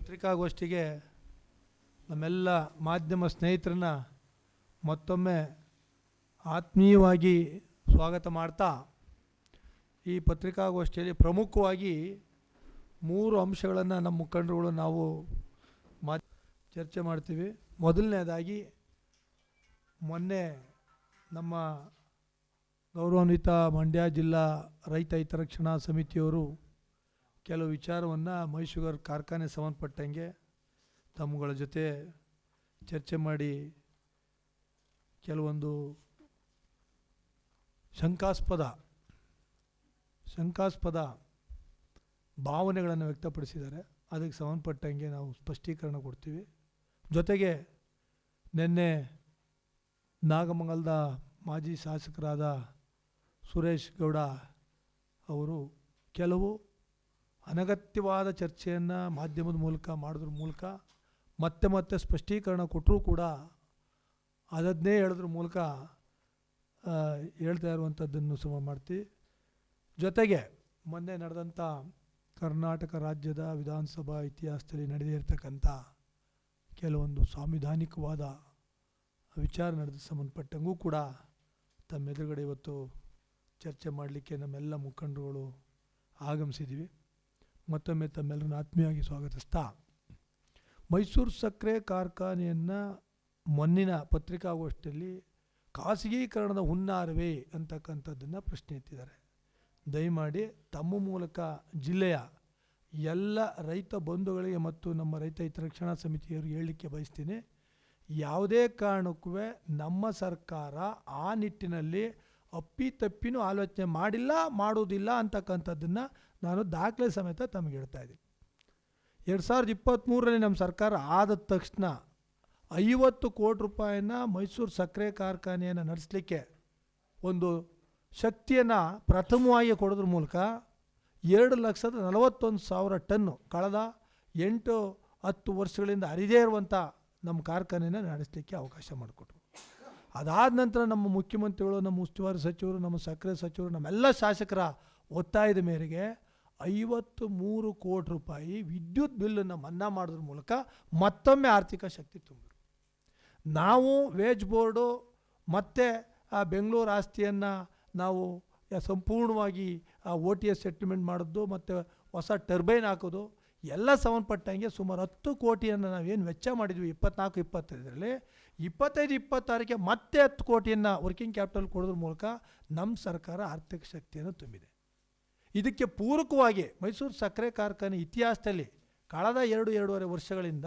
ಪತ್ರಿಕಾಗೋಷ್ಠಿಗೆ ನಮ್ಮೆಲ್ಲ ಮಾಧ್ಯಮ ಸ್ನೇಹಿತರನ್ನ ಮತ್ತೊಮ್ಮೆ ಆತ್ಮೀಯವಾಗಿ ಸ್ವಾಗತ ಮಾಡ್ತಾ, ಈ ಪತ್ರಿಕಾಗೋಷ್ಠಿಯಲ್ಲಿ ಪ್ರಮುಖವಾಗಿ ಮೂರು ಅಂಶಗಳನ್ನು ನಮ್ಮ ಮುಖಂಡರುಗಳು ನಾವು ಮಾ ಚರ್ಚೆ ಮಾಡ್ತೀವಿ. ಮೊದಲನೇದಾಗಿ, ಮೊನ್ನೆ ನಮ್ಮ ಗೌರವಾನ್ವಿತ ಮಂಡ್ಯ ಜಿಲ್ಲಾ ರೈತ ಹಿತರಕ್ಷಣಾ ಸಮಿತಿಯವರು ಕೆಲವು ವಿಚಾರವನ್ನು ಮೈಸೂಗರ್ ಕಾರ್ಖಾನೆ ಸಂಬಂಧಪಟ್ಟಂಗೆ ತಮ್ಮಗಳ ಜೊತೆ ಚರ್ಚೆ ಮಾಡಿ ಕೆಲವೊಂದು ಶಂಕಾಸ್ಪದ ಶಂಕಾಸ್ಪದ ಭಾವನೆಗಳನ್ನು ವ್ಯಕ್ತಪಡಿಸಿದ್ದಾರೆ. ಅದಕ್ಕೆ ಸಂಬಂಧಪಟ್ಟಂಗೆ ನಾವು ಸ್ಪಷ್ಟೀಕರಣ ಕೊಡ್ತೀವಿ. ಜೊತೆಗೆ ನಿನ್ನೆ ನಾಗಮಂಗಲದ ಮಾಜಿ ಶಾಸಕರಾದ ಸುರೇಶ್ ಗೌಡ ಅವರು ಕೆಲವು ಅನಗತ್ಯವಾದ ಚರ್ಚೆಯನ್ನು ಮಾಧ್ಯಮದ ಮೂಲಕ ಮಾಡಿದ್ರ ಮೂಲಕ ಮತ್ತೆ ಮತ್ತೆ ಸ್ಪಷ್ಟೀಕರಣ ಕೊಟ್ಟರೂ ಕೂಡ ಅದನ್ನೇ ಹೇಳೋದ್ರ ಮೂಲಕ ಹೇಳ್ತಾ ಇರುವಂಥದ್ದನ್ನು ಸುಮ ಮಾಡ್ತೀವಿ ಜೊತೆಗೆ ಮೊನ್ನೆ ನಡೆದಂಥ ಕರ್ನಾಟಕ ರಾಜ್ಯದ ವಿಧಾನಸಭಾ ಇತಿಹಾಸದಲ್ಲಿ ನಡೆದಿರ್ತಕ್ಕಂಥ ಕೆಲವೊಂದು ಸಾಂವಿಧಾನಿಕವಾದ ವಿಚಾರ ನಡೆದ ಸಂಬಂಧಪಟ್ಟಂಗೂ ಕೂಡ ತಮ್ಮ ಎದುರುಗಡೆ ಇವತ್ತು ಚರ್ಚೆ ಮಾಡಲಿಕ್ಕೆ ನಮ್ಮೆಲ್ಲ ಮುಖಂಡರುಗಳು ಆಗಮಿಸಿದ್ದೀವಿ. ಮತ್ತೊಮ್ಮೆ ತಮ್ಮೆಲ್ಲರನ್ನು ಆತ್ಮೀಯವಾಗಿ ಸ್ವಾಗತಿಸ್ತಾ. ಮೈಸೂರು ಸಕ್ಕರೆ ಕಾರ್ಖಾನೆಯನ್ನು ಮೊನ್ನಿನ ಪತ್ರಿಕಾಗೋಷ್ಠಿಯಲ್ಲಿ ಖಾಸಗೀಕರಣದ ಹುನ್ನಾರವೇ ಅಂತಕ್ಕಂಥದ್ದನ್ನು ಪ್ರಶ್ನೆ ಎತ್ತಿದ್ದಾರೆ. ದಯಮಾಡಿ ತಮ್ಮ ಮೂಲಕ ಜಿಲ್ಲೆಯ ಎಲ್ಲ ರೈತ ಬಂಧುಗಳಿಗೆ ಮತ್ತು ನಮ್ಮ ರೈತ ಹಿತರಕ್ಷಣಾ ಸಮಿತಿಯವರಿಗೆ ಹೇಳಲಿಕ್ಕೆ ಬಯಸ್ತೀನಿ. ಯಾವುದೇ ಕಾರಣಕ್ಕೂ ನಮ್ಮ ಸರ್ಕಾರ ಆ ನಿಟ್ಟಿನಲ್ಲಿ ಅಪ್ಪಿತಪ್ಪಿನೂ ಆಲೋಚನೆ ಮಾಡಿಲ್ಲ, ಮಾಡುವುದಿಲ್ಲ ಅಂತಕ್ಕಂಥದ್ದನ್ನು ನಾನು ದಾಖಲೆ ಸಮೇತ ತಮಗೆ ಹೇಳ್ತಾ ಇದ್ದೀನಿ. ಎರಡು ಸಾವಿರದ ಇಪ್ಪತ್ತ್ಮೂರರಲ್ಲಿ ನಮ್ಮ ಸರ್ಕಾರ ಆದ ತಕ್ಷಣ ಐವತ್ತು ಕೋಟಿ ರೂಪಾಯಿನ ಮೈಸೂರು ಸಕ್ಕರೆ ಕಾರ್ಖಾನೆಯನ್ನು ನಡೆಸಲಿಕ್ಕೆ ಒಂದು ಶಕ್ತಿಯನ್ನು ಪ್ರಥಮವಾಗಿ ಕೊಡೋದ್ರ ಮೂಲಕ ಎರಡು ಲಕ್ಷದ ನಲವತ್ತೊಂದು ಸಾವಿರ ಟನ್ನು ಕಳೆದ ಎಂಟು ಹತ್ತು ವರ್ಷಗಳಿಂದ ಹರಿದೇ ಇರುವಂಥ ನಮ್ಮ ಕಾರ್ಖಾನೆನ ನಡೆಸಲಿಕ್ಕೆ ಅವಕಾಶ ಮಾಡಿಕೊಟ್ರು. ಅದಾದ ನಂತರ ನಮ್ಮ ಮುಖ್ಯಮಂತ್ರಿಗಳು, ನಮ್ಮ ಉಸ್ತುವಾರಿ ಸಚಿವರು, ನಮ್ಮ ಸಕ್ಕರೆ ಸಚಿವರು, ನಮ್ಮೆಲ್ಲ ಶಾಸಕರ ಒತ್ತಾಯದ ಮೇರೆಗೆ ಐವತ್ತು ಮೂರು ಕೋಟಿ ರೂಪಾಯಿ ವಿದ್ಯುತ್ ಬಿಲ್ಲನ್ನು ಮನ್ನಾ ಮಾಡೋದ್ರ ಮೂಲಕ ಮತ್ತೊಮ್ಮೆ ಆರ್ಥಿಕ ಶಕ್ತಿ ತುಂಬಿದ್ರು ನಾವು ವೇಜ್ ಬೋರ್ಡು ಮತ್ತು, ಆ, ಬೆಂಗಳೂರು ಆಸ್ತಿಯನ್ನು ನಾವು ಸಂಪೂರ್ಣವಾಗಿ ಸಂಪೂರ್ಣವಾಗಿ ಓ ಟಿ ಎಸ್ ಸೆಟ್ಲ್ಮೆಂಟ್ ಮಾಡೋದು ಮತ್ತು ಹೊಸ ಟರ್ಬೈನ್ ಹಾಕೋದು, ಎಲ್ಲ ಸಂಬಂಧಪಟ್ಟಂಗೆ ಸುಮಾರು ಹತ್ತು ಕೋಟಿಯನ್ನು ನಾವೇನು ವೆಚ್ಚ ಮಾಡಿದ್ವಿ ಇಪ್ಪತ್ನಾಲ್ಕು, ಇಪ್ಪತ್ತೈದರಲ್ಲಿ. ಇಪ್ಪತ್ತೈದು, ಇಪ್ಪತ್ತಾರಕ್ಕೆ ಮತ್ತೆ ಹತ್ತು ಕೋಟಿಯನ್ನು ವರ್ಕಿಂಗ್ ಕ್ಯಾಪಿಟಲ್ ಕೊಡೋದ್ರ ಮೂಲಕ ನಮ್ಮ ಸರ್ಕಾರ ಆರ್ಥಿಕ ಶಕ್ತಿಯನ್ನು ತುಂಬಿದೆ. ಇದಕ್ಕೆ ಪೂರಕವಾಗಿ ಮೈಸೂರು ಸಕ್ಕರೆ ಕಾರ್ಖಾನೆ ಇತಿಹಾಸದಲ್ಲಿ ಕಳೆದ ಎರಡು ಎರಡೂವರೆ ವರ್ಷಗಳಿಂದ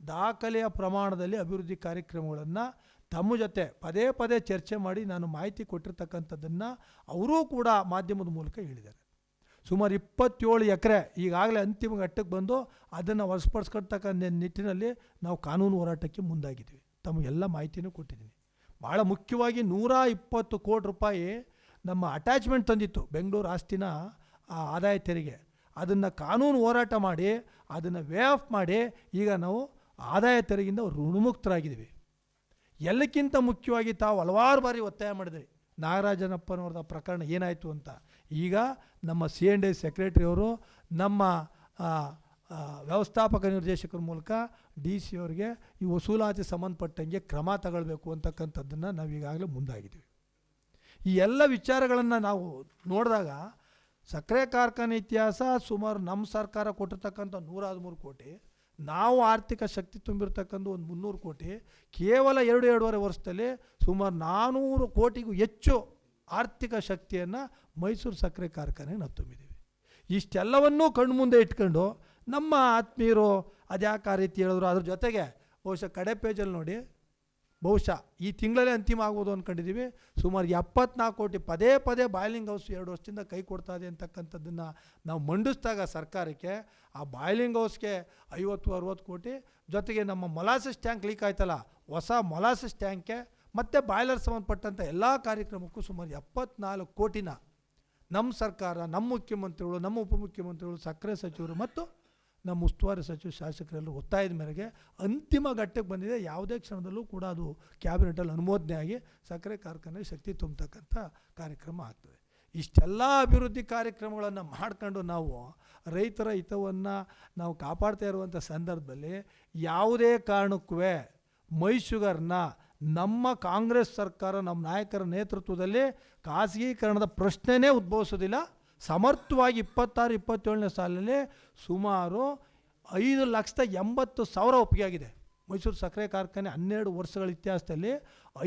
ದಾಖಲೆಯ ಪ್ರಮಾಣದಲ್ಲಿ ಅಭಿವೃದ್ಧಿ ಕಾರ್ಯಕ್ರಮಗಳನ್ನು ತಮ್ಮ ಜೊತೆ ಪದೇ ಪದೇ ಚರ್ಚೆ ಮಾಡಿ ನಾನು ಮಾಹಿತಿ ಕೊಟ್ಟಿರ್ತಕ್ಕಂಥದ್ದನ್ನು ಅವರೂ ಕೂಡ ಮಾಧ್ಯಮದ ಮೂಲಕ ಹೇಳಿದ್ದಾರೆ. ಸುಮಾರು ಇಪ್ಪತ್ತೇಳು ಎಕರೆ ಈಗಾಗಲೇ ಅಂತಿಮ ಘಟ್ಟಕ್ಕೆ ಬಂದು ಅದನ್ನು ಹೊರಸ್ಪಡಿಸ್ಕೊಳ್ತಕ್ಕಂಥ ನಿಟ್ಟಿನಲ್ಲಿ ನಾವು ಕಾನೂನು ಹೋರಾಟಕ್ಕೆ ಮುಂದಾಗಿದ್ದೀವಿ ತಮಗೆಲ್ಲ ಮಾಹಿತಿನೂ ಕೊಟ್ಟಿದ್ದೀನಿ. ಭಾಳ ಮುಖ್ಯವಾಗಿ ನೂರ ಇಪ್ಪತ್ತು ಕೋಟಿ ರೂಪಾಯಿ ನಮ್ಮ ಅಟ್ಯಾಚ್ಮೆಂಟ್ ತಂದಿತ್ತು ಬೆಂಗಳೂರು ಆಸ್ತಿನ ಆ ಆದಾಯ ತೆರಿಗೆ. ಅದನ್ನು ಕಾನೂನು ಹೋರಾಟ ಮಾಡಿ, ಅದನ್ನು ವೇ ಆಫ್ ಮಾಡಿ, ಈಗ ನಾವು ಆದಾಯ ತೆರಿಗೆಯಿಂದ ಋಣಮುಕ್ತರಾಗಿದ್ದೀವಿ. ಎಲ್ಲಕ್ಕಿಂತ ಮುಖ್ಯವಾಗಿ ತಾವು ಹಲವಾರು ಬಾರಿ ಒತ್ತಾಯ ಮಾಡಿದ್ರಿ. ನಾಗರಾಜನಪ್ಪನವ್ರದ ಪ್ರಕರಣ ಏನಾಯಿತು ಅಂತ. ಈಗ ನಮ್ಮ ಸಿ ಎನ್ ಡಿ ಸೆಕ್ರೆಟರಿಯವರು ನಮ್ಮ ವ್ಯವಸ್ಥಾಪಕ ನಿರ್ದೇಶಕರ ಮೂಲಕ ಡಿ ಸಿ ಅವರಿಗೆ ಈ ವಸೂಲಾತಿ ಸಂಬಂಧಪಟ್ಟಂಗೆ ಕ್ರಮ ತಗೊಳ್ಬೇಕು ಅಂತಕ್ಕಂಥದ್ದನ್ನು ನಾವು ಈಗಾಗಲೇ ಮುಂದಾಗಿದ್ದೀವಿ. ಈ ಎಲ್ಲ ವಿಚಾರಗಳನ್ನು ನಾವು ನೋಡಿದಾಗ ಸಕ್ಕರೆ ಕಾರ್ಖಾನೆ ಇತಿಹಾಸ ಸುಮಾರು ನಮ್ಮ ಸರ್ಕಾರ ಕೊಟ್ಟಿರ್ತಕ್ಕಂಥ ನೂರ ಹದಿಮೂರು ಕೋಟಿ, ನಾವು ಆರ್ಥಿಕ ಶಕ್ತಿ ತುಂಬಿರ್ತಕ್ಕಂಥ ಒಂದು ಮುನ್ನೂರು ಕೋಟಿ, ಕೇವಲ ಎರಡು ಎರಡೂವರೆ ವರ್ಷದಲ್ಲಿ ಸುಮಾರು ನಾನ್ನೂರು ಕೋಟಿಗೂ ಹೆಚ್ಚು ಆರ್ಥಿಕ ಶಕ್ತಿಯನ್ನು ಮೈಸೂರು ಸಕ್ಕರೆ ಕಾರ್ಖಾನೆಗೆ ನಾವು ತುಂಬಿದ್ದೀವಿ. ಇಷ್ಟೆಲ್ಲವನ್ನೂ ಕಣ್ಣು ಮುಂದೆ ಇಟ್ಕೊಂಡು ನಮ್ಮ ಆತ್ಮೀಯರು ಅದ್ಯಾಕೆ ಆ ರೀತಿ ಹೇಳಿದ್ರು, ಅದ್ರ ಜೊತೆಗೆ ಬಹುಶಃ ಕಡೆ ಪೇಜಲ್ಲಿ ನೋಡಿ ಬಹುಶಃ ಈ ತಿಂಗಳಲ್ಲೇ ಅಂತಿಮ ಆಗ್ಬೋದು ಅಂದ್ಕೊಂಡಿದ್ದೀವಿ ಸುಮಾರು ಎಪ್ಪತ್ನಾಲ್ಕು ಕೋಟಿ ಪದೇ ಪದೇ ಬಾಯ್ಲಿಂಗ್ ಹೌಸ್ ಎರಡು ವರ್ಷದಿಂದ ಕೈ ಕೊಡ್ತಾ ಇದೆ ಅಂತಕ್ಕಂಥದ್ದನ್ನು ನಾವು ಮಂಡಿಸಿದಾಗ ಸರ್ಕಾರಕ್ಕೆ, ಆ ಬಾಯ್ಲಿಂಗ್ ಹೌಸ್ಗೆ ಐವತ್ತು, ಅರುವತ್ತು ಕೋಟಿ, ಜೊತೆಗೆ ನಮ್ಮ ಮೊಲಾಸಿಸ್ ಟ್ಯಾಂಕ್ ಲೀಕ್ ಆಯ್ತಲ್ಲ, ಹೊಸ ಮೊಲಾಸಸ್ ಟ್ಯಾಂಕ್ಗೆ ಮತ್ತು ಬಾಯ್ಲರ್ ಸಂಬಂಧಪಟ್ಟಂಥ ಎಲ್ಲ ಕಾರ್ಯಕ್ರಮಕ್ಕೂ ಸುಮಾರು ಎಪ್ಪತ್ನಾಲ್ಕು ಕೋಟಿನ ನಮ್ಮ ಸರ್ಕಾರ, ನಮ್ಮ ಮುಖ್ಯಮಂತ್ರಿಗಳು, ನಮ್ಮ ಉಪಮುಖ್ಯಮಂತ್ರಿಗಳು, ಸಕ್ಕರೆ ಸಚಿವರು ಮತ್ತು ನಮ್ಮ ಉಸ್ತುವಾರಿ ಸಚಿವ ಶಾಸಕರೆಲ್ಲರೂ ಒತ್ತಾಯದ ಮೇರೆಗೆ ಅಂತಿಮ ಘಟ್ಟಕ್ಕೆ ಬಂದಿದೆ. ಯಾವುದೇ ಕ್ಷಣದಲ್ಲೂ ಕೂಡ ಅದು ಕ್ಯಾಬಿನೆಟಲ್ಲಿ ಅನುಮೋದನೆ ಆಗಿ ಸಕ್ಕರೆ ಕಾರ್ಖಾನೆ ಶಕ್ತಿ ತುಂಬತಕ್ಕಂಥ ಕಾರ್ಯಕ್ರಮ ಆಗ್ತದೆ. ಇಷ್ಟೆಲ್ಲ ಅಭಿವೃದ್ಧಿ ಕಾರ್ಯಕ್ರಮಗಳನ್ನು ಮಾಡ್ಕೊಂಡು ನಾವು ರೈತರ ಹಿತವನ್ನು ನಾವು ಕಾಪಾಡ್ತಾ ಇರುವಂಥ ಸಂದರ್ಭದಲ್ಲಿ ಯಾವುದೇ ಕಾರಣಕ್ಕೂ ಮೈಸೂಗರ್ನ ನಮ್ಮ ಕಾಂಗ್ರೆಸ್ ಸರ್ಕಾರ, ನಮ್ಮ ನಾಯಕರ ನೇತೃತ್ವದಲ್ಲಿ ಖಾಸಗೀಕರಣದ ಪ್ರಶ್ನೆನೇ ಉದ್ಭವಿಸೋದಿಲ್ಲ. ಸಮರ್ಥವಾಗಿ ಇಪ್ಪತ್ತಾರು, ಇಪ್ಪತ್ತೇಳನೇ ಸಾಲಲ್ಲಿ ಸುಮಾರು ಐದು ಲಕ್ಷದ ಎಂಬತ್ತು ಸಾವಿರ ಒಪ್ಪಿಗೆ ಆಗಿದೆ. ಮೈಸೂರು ಸಕ್ಕರೆ ಕಾರ್ಖಾನೆ ಹನ್ನೆರಡು ವರ್ಷಗಳ ಇತಿಹಾಸದಲ್ಲಿ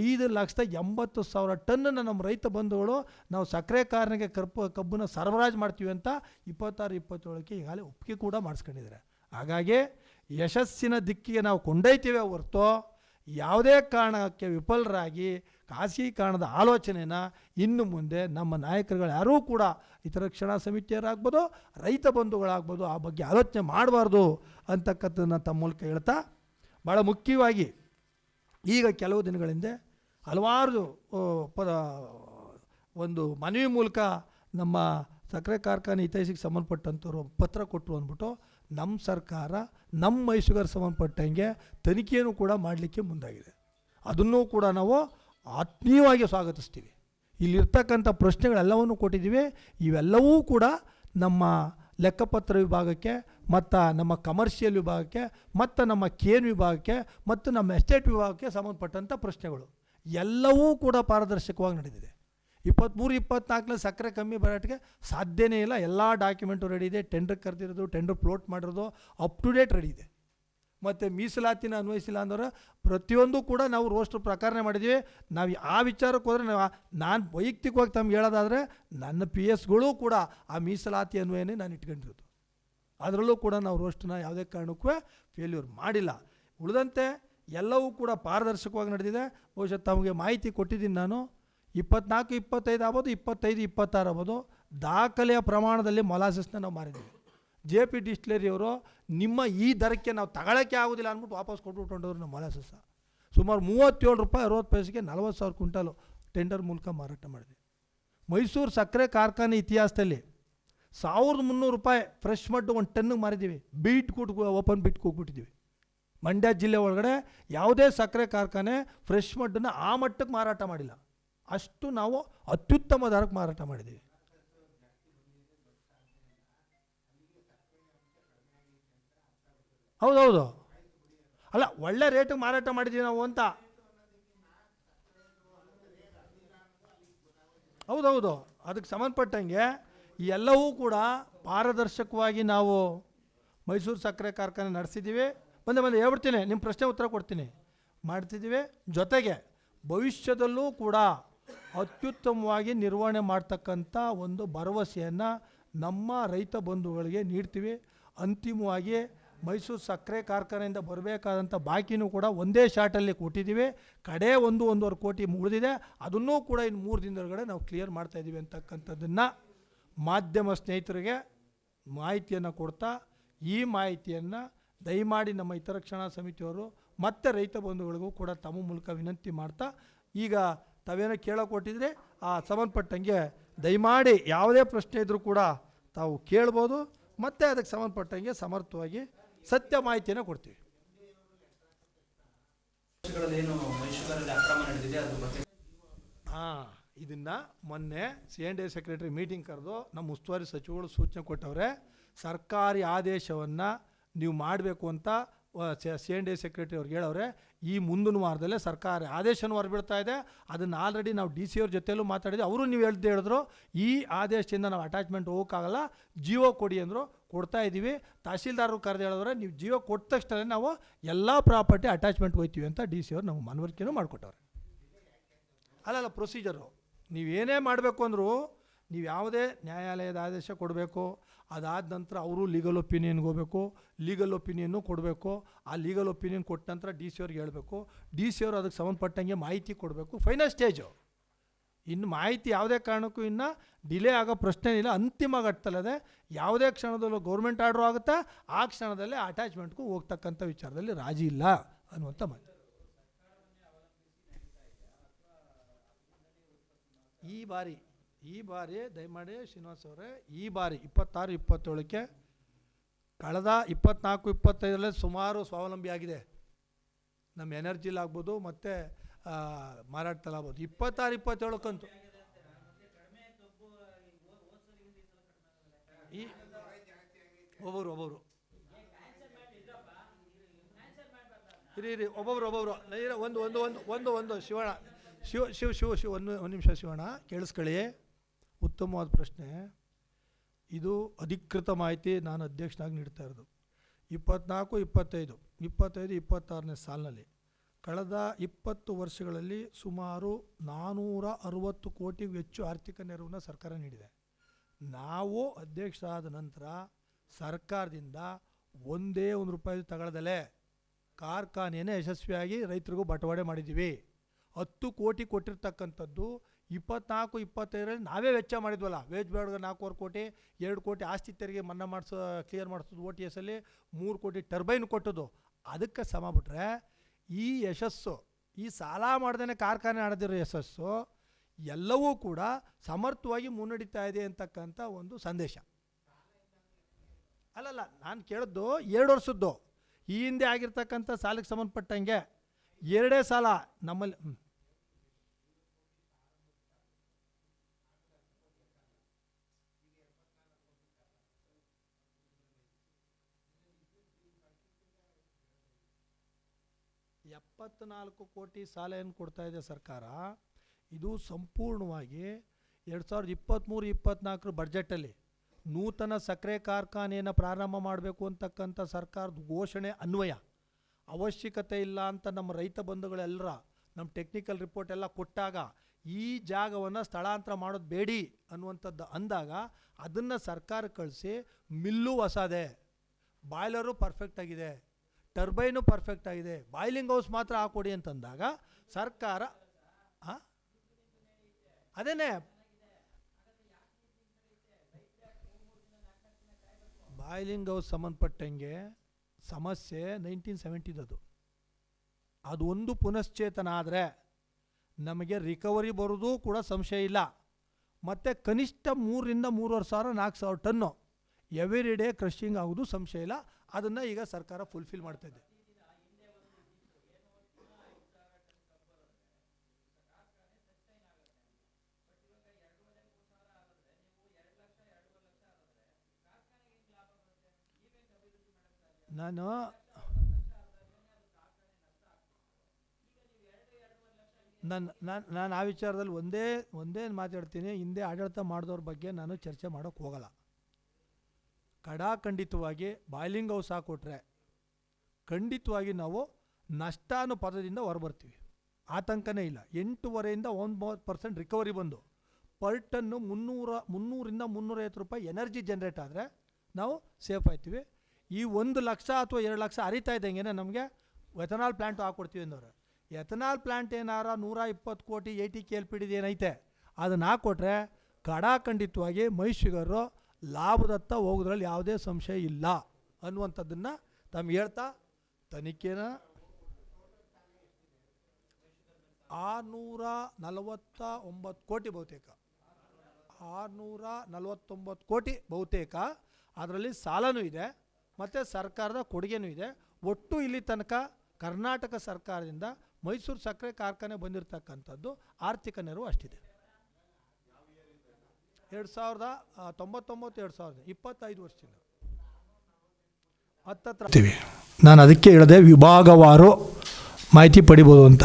ಐದು ಲಕ್ಷದ ಎಂಬತ್ತು ಸಾವಿರ ಟನ್ನನ್ನು ನಮ್ಮ ರೈತ ಬಂಧುಗಳು ನಾವು ಸಕ್ಕರೆ ಕಾರ್ಖಾನೆಗೆ ಕರ್ಪು, ಕಬ್ಬನ್ನು ಸರಬರಾಜು ಮಾಡ್ತೀವಿ ಅಂತ ಇಪ್ಪತ್ತಾರು, ಇಪ್ಪತ್ತೇಳಕ್ಕೆ ಈಗಾಗಲೇ ಒಪ್ಪಿಗೆ ಕೂಡ ಮಾಡಿಸ್ಕೊಂಡಿದ್ದಾರೆ. ಹಾಗಾಗಿ ಯಶಸ್ಸಿನ ದಿಕ್ಕಿಗೆ ನಾವು ಕೊಂಡೊಯ್ತೀವಿ ಹೊರತು ಯಾವುದೇ ಕಾರಣಕ್ಕೆ ವಿಫಲರಾಗಿ ಖಾಸಗೀಕರಣದ ಆಲೋಚನೆನ ಇನ್ನು ಮುಂದೆ ನಮ್ಮ ನಾಯಕರುಗಳು ಯಾರೂ ಕೂಡ ಹಿತರಕ್ಷಣಾ ಸಮಿತಿಯರಾಗ್ಬೋದು, ರೈತ ಬಂಧುಗಳಾಗ್ಬೋದು ಆ ಬಗ್ಗೆ ಆಲೋಚನೆ ಮಾಡಬಾರ್ದು ಅಂತಕ್ಕಂಥದ್ದನ್ನು ತಮ್ಮ ಮೂಲಕ ಹೇಳ್ತಾ ಭಾಳ ಮುಖ್ಯವಾಗಿ ಈಗ ಕೆಲವು ದಿನಗಳ ಹಿಂದೆ ಹಲವಾರು ಒಂದು ಮನವಿ ಮೂಲಕ ನಮ್ಮ ಸಕ್ಕರೆ ಕಾರ್ಖಾನೆ ಹಿತೈಷಿಗೆ ಸಂಬಂಧಪಟ್ಟಂಥವ್ರು ಪತ್ರ ಕೊಟ್ಟರು ಅಂದ್ಬಿಟ್ಟು ನಮ್ಮ ಸರ್ಕಾರ ನಮ್ಮ ಮೈಸೂರಿಗೆ ಸಂಬಂಧಪಟ್ಟಂಗೆ ತನಿಖೆಯನ್ನು ಕೂಡ ಮಾಡಲಿಕ್ಕೆ ಮುಂದಾಗಿದೆ. ಅದನ್ನೂ ಕೂಡ ನಾವು ಆತ್ಮೀಯವಾಗಿ ಸ್ವಾಗತಿಸ್ತೀವಿ. ಇಲ್ಲಿರ್ತಕ್ಕಂಥ ಪ್ರಶ್ನೆಗಳೆಲ್ಲವನ್ನು ಕೊಟ್ಟಿದ್ದೀವಿ. ಇವೆಲ್ಲವೂ ಕೂಡ ನಮ್ಮ ಲೆಕ್ಕಪತ್ರ ವಿಭಾಗಕ್ಕೆ, ಮತ್ತು ನಮ್ಮ ಕಮರ್ಷಿಯಲ್ ವಿಭಾಗಕ್ಕೆ, ಮತ್ತು ನಮ್ಮ ಕೇನ್ ವಿಭಾಗಕ್ಕೆ, ಮತ್ತು ನಮ್ಮ ಎಸ್ಟೇಟ್ ವಿಭಾಗಕ್ಕೆ ಸಂಬಂಧಪಟ್ಟಂಥ ಪ್ರಶ್ನೆಗಳು. ಎಲ್ಲವೂ ಕೂಡ ಪಾರದರ್ಶಕವಾಗಿ ನಡೆದಿದೆ. ಇಪ್ಪತ್ತ್ಮೂರು ಇಪ್ಪತ್ನಾಲ್ಕನೇ ಸಕ್ಕರೆ ಕಮ್ಮಿ ಬರೋಟಿಗೆ ಸಾಧ್ಯನೇ ಇಲ್ಲ. ಎಲ್ಲ ಡಾಕ್ಯುಮೆಂಟು ರೆಡಿ ಇದೆ. ಟೆಂಡರ್ ಕರೆದಿರೋದು ಟೆಂಡರ್ ಫ್ಲೋಟ್ ಮಾಡಿರೋದು ಅಪ್ ಟು ಡೇಟ್ ರೆಡಿ ಇದೆ. ಮತ್ತು ಮೀಸಲಾತಿನ ಅನ್ವಯಿಸಿಲ್ಲ ಅಂದ್ರೆ ಪ್ರತಿಯೊಂದು ಕೂಡ ನಾವು ರೋಸ್ಟ್ರ್ ಪ್ರಕಾರನೇ ಮಾಡಿದ್ದೀವಿ ನಾವು ಆ ವಿಚಾರಕ್ಕೆ ಹೋದರೆ ನಾವು ನಾನು ವೈಯಕ್ತಿಕವಾಗಿ ತಮ್ಗೆ ಹೇಳೋದಾದರೆ ನನ್ನ ಪಿ ಎಸ್ಗಳು ಕೂಡ ಆ ಮೀಸಲಾತಿ ಅನ್ವಯನೇ ನಾನು ಇಟ್ಕೊಂಡಿರೋದು. ಅದರಲ್ಲೂ ಕೂಡ ನಾವು ರೋಸ್ಟನ್ನ ಯಾವುದೇ ಕಾರಣಕ್ಕೂ ಫೇಲ್ಯೂರ್ ಮಾಡಿಲ್ಲ. ಉಳಿದಂತೆ ಎಲ್ಲವೂ ಕೂಡ ಪಾರದರ್ಶಕವಾಗಿ ನಡೆದಿದೆ. ಬಹುಶಃ ತಮಗೆ ಮಾಹಿತಿ ಕೊಟ್ಟಿದ್ದೀನಿ ನಾನು. ಇಪ್ಪತ್ನಾಲ್ಕು, ಇಪ್ಪತ್ತೈದು ಆಗ್ಬೋದು, ಇಪ್ಪತ್ತೈದು, ಇಪ್ಪತ್ತಾರು ಆಗ್ಬೋದು. ದಾಖಲೆಯ ಪ್ರಮಾಣದಲ್ಲಿ ಮೊಲಾಸಿಸ್ನ ನಾವು ಮಾರಿದ್ದೀವಿ. ಜೆ ಪಿ ಡಿಸ್ಟ್ಲರಿಯವರು ನಿಮ್ಮ ಈ ದರಕ್ಕೆ ನಾವು ತಗೊಳ್ಳೋಕ್ಕೆ ಆಗೋದಿಲ್ಲ ಅಂದ್ಬಿಟ್ಟು ವಾಪಸ್ ಕೊಟ್ಬಿಟ್ಟೊಂಡವ್ರು ನಮ್ಮ ಮೊಲಾಸಸ್ಸ ಸುಮಾರು ಮೂವತ್ತೇಳು ರೂಪಾಯಿ ಅರವತ್ತು ಪೈಸೆಗೆ ನಲ್ವತ್ತು ಸಾವಿರ ಕ್ವಿಂಟಲು ಟೆಂಡರ್ ಮೂಲಕ ಮಾರಾಟ ಮಾಡಿದೆ. ಮೈಸೂರು ಸಕ್ಕರೆ ಕಾರ್ಖಾನೆ ಇತಿಹಾಸದಲ್ಲಿ ಸಾವಿರದ ಮುನ್ನೂರು ರೂಪಾಯಿ ಫ್ರೆಶ್ ಮಡ್ಡು ಒಂದು ಟನ್ನಿಗೆ ಮಾರಿದ್ದೀವಿ. ಬೀಟ್ ಕೂಟ್ ಓಪನ್ ಬಿಟ್ ಹೋಗ್ಬಿಟ್ಟಿದ್ದೀವಿ ಮಂಡ್ಯ ಜಿಲ್ಲೆ ಒಳಗಡೆ ಯಾವುದೇ ಸಕ್ಕರೆ ಕಾರ್ಖಾನೆ ಫ್ರೆಶ್ ಮಡ್ಡನ್ನು ಆ ಮಟ್ಟಕ್ಕೆ ಮಾರಾಟ ಮಾಡಿಲ್ಲ. ಅಷ್ಟು ನಾವು ಅತ್ಯುತ್ತಮ ದರಕ್ಕೆ ಮಾರಾಟ ಮಾಡಿದ್ದೀವಿ. ಹೌದೌದು. ಅಲ್ಲ, ಒಳ್ಳೆ ರೇಟಿಗೆ ಮಾರಾಟ ಮಾಡಿದ್ದೀವಿ ನಾವು ಅಂತ. ಹೌದೌದು, ಅದಕ್ಕೆ ಸಂಬಂಧಪಟ್ಟಂಗೆ ಎಲ್ಲವೂ ಕೂಡ ಪಾರದರ್ಶಕವಾಗಿ ನಾವು ಮೈಸೂರು ಸಕ್ಕರೆ ಕಾರ್ಖಾನೆ ನಡೆಸಿದ್ದೀವಿ. ಬಂದೆ ಬಂದೆ, ಹೇಳ್ಬಿಡ್ತೀನಿ ನಿಮ್ಮ ಪ್ರಶ್ನೆ ಉತ್ತರ ಕೊಡ್ತೀನಿ. ಮಾಡ್ತಿದ್ದೀವಿ. ಜೊತೆಗೆ ಭವಿಷ್ಯದಲ್ಲೂ ಕೂಡ ಅತ್ಯುತ್ತಮವಾಗಿ ನಿರ್ವಹಣೆ ಮಾಡ್ತಕ್ಕಂಥ ಒಂದು ಭರವಸೆಯನ್ನು ನಮ್ಮ ರೈತ ಬಂಧುಗಳಿಗೆ ನೀಡ್ತೀವಿ. ಅಂತಿಮವಾಗಿ ಮೈಸೂರು ಸಕ್ಕರೆ ಕಾರ್ಖಾನೆಯಿಂದ ಬರಬೇಕಾದಂಥ ಬಾಕಿನೂ ಕೂಡ ಒಂದೇ ಶಾಟಲ್ಲಿ ಕೊಟ್ಟಿದ್ದೀವಿ. ಕಡೆ ಒಂದು ಒಂದೂವರೆ ಕೋಟಿ ಮುಗಿದಿದೆ. ಅದನ್ನೂ ಕೂಡ ಇನ್ನು ಮೂರು ದಿನದೊಳಗಡೆ ನಾವು ಕ್ಲಿಯರ್ ಮಾಡ್ತಾಯಿದ್ದೀವಿ ಅಂತಕ್ಕಂಥದ್ದನ್ನು ಮಾಧ್ಯಮ ಸ್ನೇಹಿತರಿಗೆ ಮಾಹಿತಿಯನ್ನು ಕೊಡ್ತಾ, ಈ ಮಾಹಿತಿಯನ್ನು ದಯಮಾಡಿ ನಮ್ಮ ಇತರ ರಕ್ಷಣಾ ಸಮಿತಿಯವರು ಮತ್ತು ರೈತ ಬಂಧುಗಳಿಗೂ ಕೂಡ ತಮ್ಮ ಮೂಲಕ ವಿನಂತಿ ಮಾಡ್ತಾ, ಈಗ ತಾವೇನೋ ಕೇಳೋ ಕೊಟ್ಟಿದ್ರೆ ಆ ಸಂಬಂಧಪಟ್ಟಂಗೆ ದಯಮಾಡಿ ಯಾವುದೇ ಪ್ರಶ್ನೆ ಇದ್ದರೂ ಕೂಡ ತಾವು ಕೇಳ್ಬೋದು. ಮತ್ತು ಅದಕ್ಕೆ ಸಂಬಂಧಪಟ್ಟಂಗೆ ಸಮರ್ಥವಾಗಿ ಸತ್ಯ ಮಾಹಿತಿಯನ್ನು ಕೊಡ್ತೀವಿ. ಹಾಂ ಇದನ್ನು ಮೊನ್ನೆ C N D secretary meeting ಕರೆದು ನಮ್ಮ ಉಸ್ತುವಾರಿ ಸಚಿವರು ಸೂಚನೆ ಕೊಟ್ಟವ್ರೆ ಸರ್ಕಾರಿ ಆದೇಶವನ್ನು ನೀವು ಮಾಡಬೇಕು ಅಂತ ಸಿ ಎನ್ ಡಿ ಸೆಕ್ರೆಟರಿ ಅವ್ರಿಗೆ ಹೇಳವ್ರೆ ಈ ಮುಂದಿನ ವಾರದಲ್ಲೇ ಸರ್ಕಾರ ಆದೇಶನೂ ಹೊರಬಿಡ್ತಾ ಇದೆ. ಅದನ್ನು ಆಲ್ರೆಡಿ ನಾವು ಡಿ ಸಿ ಅವ್ರ ಜೊತೆಯಲ್ಲೂ ಮಾತಾಡಿದ್ವಿ. ಅವರು ನೀವು ಹೇಳ್ದೆ ಹೇಳಿದ್ರು ಈ ಆದೇಶದಿಂದ ನಾವು ಅಟ್ಯಾಚ್ಮೆಂಟ್ ಹೋಗೋಕ್ಕಾಗಲ್ಲ ಜಿಯೋ ಕೊಡಿ ಅಂದರು. ಕೊಡ್ತಾ ಇದ್ದೀವಿ. ತಹಸೀಲ್ದಾರರು ಕರೆದು ಹೇಳಿದ್ರೆ ನೀವು ಜಿಯೋ ಕೊಟ್ಟ ತಕ್ಷಣ ನಾವು ಎಲ್ಲ ಪ್ರಾಪರ್ಟಿ ಅಟ್ಯಾಚ್ಮೆಂಟ್ ಹೋಗ್ತೀವಿ ಅಂತ ಡಿ ಸಿ ಅವ್ರು ನಮ್ಗೆ ಮನವರಿಕೆನೂ ಮಾಡಿಕೊಟ್ಟವ್ರೆ. ಅಲ್ಲಲ್ಲ ಪ್ರೊಸೀಜರು ನೀವೇನೇ ಮಾಡಬೇಕು ಅಂದರೂ ನೀವು ಯಾವುದೇ ನ್ಯಾಯಾಲಯದ ಆದೇಶ ಕೊಡಬೇಕು. ಅದಾದ ನಂತರ ಅವರು ಲೀಗಲ್ ಒಪಿನಿಯನ್ಗೆ ಹೋಗಬೇಕು. ಲೀಗಲ್ ಒಪಿನಿಯನ್ನು ಕೊಡಬೇಕು. ಆ ಲೀಗಲ್ ಒಪಿನಿಯನ್ ಕೊಟ್ಟ ನಂತರ ಡಿ ಸಿ ಅವ್ರಿಗೆ ಹೇಳಬೇಕು. ಡಿ ಸಿ ಅವರು ಅದಕ್ಕೆ ಸಂಬಂಧಪಟ್ಟಂಗೆ ಮಾಹಿತಿ ಕೊಡಬೇಕು. ಫೈನಲ್ ಸ್ಟೇಜು ಇನ್ನು ಮಾಹಿತಿ ಯಾವುದೇ ಕಾರಣಕ್ಕೂ ಇನ್ನು ಡಿಲೇ ಆಗೋ ಪ್ರಶ್ನೆ ಇಲ್ಲ ಅಂತಿಮ ಘಟ್ಟದಲ್ಲದೆ ಯಾವುದೇ ಕ್ಷಣದಲ್ಲೂ ಗೌರ್ಮೆಂಟ್ ಆರ್ಡ್ರು ಆಗುತ್ತಾ, ಆ ಕ್ಷಣದಲ್ಲೇ ಅಟ್ಯಾಚ್ಮೆಂಟ್ಗೂ ಹೋಗ್ತಕ್ಕಂಥ ವಿಚಾರದಲ್ಲಿ ರಾಜಿ ಇಲ್ಲ ಅನ್ನುವಂಥ ಮಾತು ಈ ಬಾರಿ ಈ ಬಾರಿ ದಯಮಾಡಿ ಶ್ರೀನಿವಾಸ್ ಅವರೇ, ಈ ಬಾರಿ ಇಪ್ಪತ್ತಾರು, ಇಪ್ಪತ್ತೇಳಕ್ಕೆ ಕಳೆದ ಇಪ್ಪತ್ನಾಲ್ಕು, ಇಪ್ಪತ್ತೈದರಲ್ಲೇ ಸುಮಾರು ಸ್ವಾವಲಂಬಿ ಆಗಿದೆ. ನಮ್ಮ ಎನರ್ಜಿಲಾಗ್ಬೋದು ಮತ್ತು ಮಾರಾಟದಲ್ಲಿ ತಲಾಬೋದು ಇಪ್ಪತ್ತಾರು, ಇಪ್ಪತ್ತೇಳಕ್ಕಂತೂ. ಈ ಒಬ್ಬರು ಒಬ್ಬರು ಇರಿ ಇರಿ, ಒಬ್ಬೊಬ್ರು ಒಬ್ಬೊಬ್ರು. ಇರೋ ಒಂದು ಒಂದು ಒಂದು ಒಂದು ಒಂದು ಶಿವಣ ಶಿವ ಶಿವ ಶಿವ ಶಿವ, ಒಂದು ಒಂದು ನಿಮಿಷ ಶಿವಣ ಕೇಳಿಸ್ಕೊಳ್ಳಿ. ಉತ್ತಮವಾದ ಪ್ರಶ್ನೆ. ಇದು ಅಧಿಕೃತ ಮಾಹಿತಿ ನಾನು ಅಧ್ಯಕ್ಷನಾಗಿ ನೀಡ್ತಾ ಇರೋದು. ಇಪ್ಪತ್ನಾಲ್ಕು, ಇಪ್ಪತ್ತೈದು. ಇಪ್ಪತ್ತೈದು, ಇಪ್ಪತ್ತಾರನೇ ಸಾಲಿನಲ್ಲಿ. ಕಳೆದ ಇಪ್ಪತ್ತು ವರ್ಷಗಳಲ್ಲಿ ಸುಮಾರು ನಾನ್ನೂರ ಅರುವತ್ತು ಕೋಟಿಗೂ ಹೆಚ್ಚು ಆರ್ಥಿಕ ನೆರವನ್ನು ಸರ್ಕಾರ ನೀಡಿದೆ. ನಾವು ಅಧ್ಯಕ್ಷರಾದ ನಂತರ ಸರ್ಕಾರದಿಂದ ಒಂದೇ ಒಂದು ರೂಪಾಯಿ ತಗೊಳ್ದಲೆ ಕಾರ್ಖಾನೆಯೇ ಯಶಸ್ವಿಯಾಗಿ ರೈತರಿಗೂ ಬಟವಾಡೆ ಮಾಡಿದ್ದೀವಿ. ಹತ್ತು ಕೋಟಿ ಕೊಟ್ಟಿರ್ತಕ್ಕಂಥದ್ದು ಇಪ್ಪತ್ನಾಲ್ಕು, ಇಪ್ಪತ್ತೈದರಲ್ಲಿ ನಾವೇ ವೆಚ್ಚ ಮಾಡಿದ್ವಲ್ಲ. ವೇಜ್ ಬೇಡ್ಗೆ ನಾಲ್ಕೂವರೆ ಕೋಟಿ, ಎರಡು ಕೋಟಿ ಆಸ್ತಿ ತೆರಿಗೆ ಮನ್ನಾ ಮಾಡಿಸೋ ಕ್ಲಿಯರ್ ಮಾಡಿಸೋದು ಓ ಟಿ ಎಸಲ್ಲಿ ಮೂರು ಕೋಟಿ ಟರ್ಬೈನ್ ಕೊಟ್ಟದ್ದು. ಅದಕ್ಕೆ ಸಮ ಬಿಟ್ರೆ ಈ ಯಶಸ್ಸು, ಈ ಸಾಲ ಮಾಡ್ದೇ ಕಾರ್ಖಾನೆ ಆಡದಿರೋ ಯಶಸ್ಸು, ಎಲ್ಲವೂ ಕೂಡ ಸಮರ್ಥವಾಗಿ ಮುನ್ನಡೀತಾ ಇದೆ ಅಂತಕ್ಕಂಥ ಒಂದು ಸಂದೇಶ. ಅಲ್ಲಲ್ಲ, ನಾನು ಕೇಳಿದ್ದು ಎರಡು ವರ್ಷದ್ದು, ಈ ಹಿಂದೆ ಆಗಿರ್ತಕ್ಕಂಥ ಸಾಲಕ್ಕೆ ಸಂಬಂಧಪಟ್ಟಂಗೆ ಎರಡೇ ಸಾಲ ನಮ್ಮಲ್ಲಿ ಎಪ್ಪತ್ನಾಲ್ಕು ಕೋಟಿ ಸಾಲ ಏನು ಕೊಡ್ತಾ ಇದೆ ಸರ್ಕಾರ. ಇದು ಸಂಪೂರ್ಣವಾಗಿ ಎರಡು ಸಾವಿರದ ಇಪ್ಪತ್ತ್ಮೂರು ಇಪ್ಪತ್ತ್ನಾಲ್ಕರ ಬಡ್ಜೆಟಲ್ಲಿ ನೂತನ ಸಕ್ಕರೆ ಕಾರ್ಖಾನೆಯನ್ನು ಪ್ರಾರಂಭ ಮಾಡಬೇಕು ಅಂತಕ್ಕಂಥ ಸರ್ಕಾರದ ಘೋಷಣೆ ಅನ್ವಯ. ಅವಶ್ಯಕತೆ ಇಲ್ಲ ಅಂತ ನಮ್ಮ ರೈತ ಬಂಧುಗಳೆಲ್ಲರ ನಮ್ಮ ಟೆಕ್ನಿಕಲ್ ರಿಪೋರ್ಟ್ ಎಲ್ಲ ಕೊಟ್ಟಾಗ ಈ ಜಾಗವನ್ನು ಸ್ಥಳಾಂತರ ಮಾಡೋದು ಬೇಡಿ ಅನ್ನುವಂಥದ್ದು ಅಂದಾಗ ಅದನ್ನು ಸರ್ಕಾರ ಕಳಿಸಿ ಮಿಲ್ಲು ಹೊಸದೆ ಬಾಯ್ಲರು ಪರ್ಫೆಕ್ಟ್ ಆಗಿದೆ. ಟರ್ಬೈನು ಪರ್ಫೆಕ್ಟ್ ಆಗಿದೆ. ಬಾಯ್ಲಿಂಗ್ ಹೌಸ್ ಮಾತ್ರ ಹಾಕೊಡಿ ಅಂತಂದಾಗ ಸರ್ಕಾರ ಹಾಂ ಅದೇನೇ? ಬಾಯ್ಲಿಂಗ್ ಹೌಸ್ ಸಂಬಂಧಪಟ್ಟಂಗೆ ಸಮಸ್ಯೆ ನೈನ್ಟೀನ್ ಸೆವೆಂಟಿದದು ಅದು ಒಂದು ಪುನಶ್ಚೇತನ ಆದರೆ ನಮಗೆ ರಿಕವರಿ ಬರೋದು ಕೂಡ ಸಂಶಯ ಇಲ್ಲ. ಮತ್ತು ಕನಿಷ್ಠ ಮೂರರಿಂದ ಮೂರುವರೆ ಸಾವಿರ ನಾಲ್ಕು ಸಾವಿರ ಟನ್ನು ಎವ್ರಿ ಡೇ ಕ್ರಷಿಂಗ್ ಆಗೋದು ಸಂಶಯ ಇಲ್ಲ. ಅದನ್ನು ಈಗ ಸರ್ಕಾರ ಫುಲ್ಫಿಲ್ ಮಾಡ್ತಾ ಇದೆ. ನಾನು ನಾನು ನಾನು ನಾನು ಆ ವಿಚಾರದಲ್ಲಿ ಒಂದೇ ಒಂದೇ ಮಾತಾಡ್ತೀನಿ. ಹಿಂದೆ ಆಡಳಿತ ಮಾಡಿದವ್ರ ಬಗ್ಗೆ ನಾನು ಚರ್ಚೆ ಮಾಡೋಕ್ಕೆ ಹೋಗಲ್ಲ. ಕಡಾಖಂಡಿತವಾಗಿ ಬಾಯ್ಲಿಂಗ್ ಹೌಸ್ ಹಾಕೊಟ್ರೆ ಖಂಡಿತವಾಗಿ ನಾವು ನಷ್ಟ ಅನ್ನೋ ಪದದಿಂದ ಹೊರಬರ್ತೀವಿ. ಆತಂಕನೇ ಇಲ್ಲ. ಎಂಟೂವರೆಯಿಂದ ಒಂಬತ್ತು ಪರ್ಸೆಂಟ್ ರಿಕವರಿ ಬಂದು ಪರ್ ಟನ್ನು ಮುನ್ನೂರ, ಮುನ್ನೂರಿಂದ ಮುನ್ನೂರೈವತ್ತು ರೂಪಾಯಿ ಎನರ್ಜಿ ಜನ್ರೇಟ್ ಆದರೆ ನಾವು ಸೇಫ್ ಆಯ್ತೀವಿ. ಈ ಒಂದು ಲಕ್ಷ ಅಥವಾ ಎರಡು ಲಕ್ಷ ಅರಿತಾ ಇದ್ದಂಗೆ ನಮಗೆ ಎಥನಾಲ್ ಪ್ಲ್ಯಾಂಟ್ ಹಾಕ್ಕೊಡ್ತೀವಿ ಅಂದವ್ರು. ಎಥನಾಲ್ ಪ್ಲ್ಯಾಂಟ್ ಏನಾರ ನೂರ ಇಪ್ಪತ್ತು ಕೋಟಿ ಏಯ್ಟಿ ಕೆ ಎಲ್ ಪಿ ಡಿದು ಏನೈತೆ, ಅದನ್ನು ಹಾಕ್ಕೊಟ್ರೆ ಕಡಾಖಂಡಿತವಾಗಿ ಮೈಷಿಗರು ಲಾಭದತ್ತ ಹೋಗೋದ್ರಲ್ಲಿ ಯಾವುದೇ ಸಂಶಯ ಇಲ್ಲ ಅನ್ನುವಂಥದ್ದನ್ನು ತಮ್ಗೆ ಹೇಳ್ತಾ, ತನಿಖೆನ ಆರುನೂರ ನಲವತ್ತ ಒಂಬತ್ತು ಕೋಟಿ ಬಹುತೇಕ. ಆರುನೂರ ನಲವತ್ತೊಂಬತ್ತು ಕೋಟಿ ಬಹುತೇಕ. ಅದರಲ್ಲಿ ಸಾಲನೂ ಇದೆ, ಮತ್ತು ಸರ್ಕಾರದ ಕೊಡುಗೆನೂ ಇದೆ. ಒಟ್ಟು ಇಲ್ಲಿ ತನಕ ಕರ್ನಾಟಕ ಸರ್ಕಾರದಿಂದ ಮೈಸೂರು ಸಕ್ಕರೆ ಕಾರ್ಖಾನೆ ಬಂದಿರತಕ್ಕಂಥದ್ದು ಆರ್ಥಿಕ ನೆರವು ಅಷ್ಟಿದೆ. ಎರಡು ಸಾವಿರದ ತೊಂಬತ್ತೊಂಬತ್ತು, ಎರಡು ಸಾವಿರದ ಇಪ್ಪತ್ತೈದು ವರ್ಷದಿಂದ. ಹತ್ತತ್ರ ನಾನು ಅದಕ್ಕೆ ಹೇಳಿದೆ ವಿಭಾಗವಾರು ಮಾಹಿತಿ ಪಡಿಬೋದು ಅಂತ.